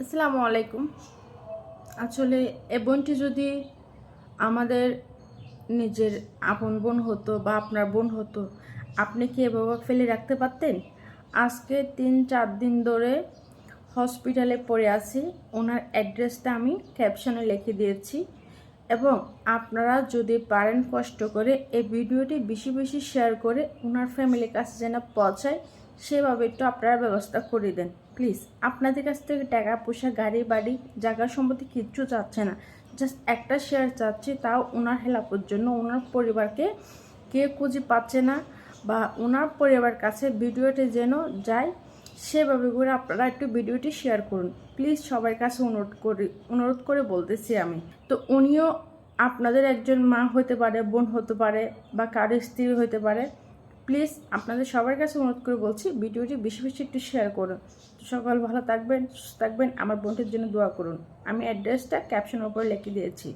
আসসালামু আলাইকুম। আসলে এ বোনটি যদি আমাদের নিজের আপন বোন হতো বা আপনার বোন হতো, আপনি কি এভাবে ফেলে রাখতে পারতেন? আজকে তিন চার দিন ধরে হসপিটালে পড়ে আছি। ওনার অ্যাড্রেসটা আমি ক্যাপশনে লিখে দিয়েছি এবং আপনারা যদি পারেন কষ্ট করে এই ভিডিওটি বেশি বেশি শেয়ার করে ওনার ফ্যামিলির কাছে যেন পৌঁছায়। সেভাবে একটু আপনারা ব্যবস্থা করে দেন। প্লিজ, আপনাদের কাছ থেকে টাকা, পয়সা, গাড়ি, বাড়ি, জায়গা সম্পত্তি কিচ্ছু চাচ্ছে না। জাস্ট একটা শেয়ার চাচ্ছি, তাও ওনার হেল্পের জন্য। ওনার পরিবারকে কে খুঁজে পাচ্ছে না বা ওনার পরিবার কাছে ভিডিওটি যেন যায়, সেভাবে করে আপনারা একটু ভিডিওটি শেয়ার করুন। প্লিজ, সবার কাছে অনুরোধ করি, অনুরোধ করে বলতেছি আমি। তো উনিও আপনাদের একজন মা হতে পারে, বোন হতে পারে বা কারও স্ত্রী হতে পারে প্লিজ আপনাদের সবার কাছে অনুরোধ করে বলছি, ভিডিওটি বেশি বেশি একটু শেয়ার করুন। সকাল ভালো থাকবেন, সুস্থ থাকবেন, আমার বোনটির জন্য দোয়া করুন। আমি অ্যাড্রেসটা ক্যাপশনের উপরে লিখে দিয়েছি।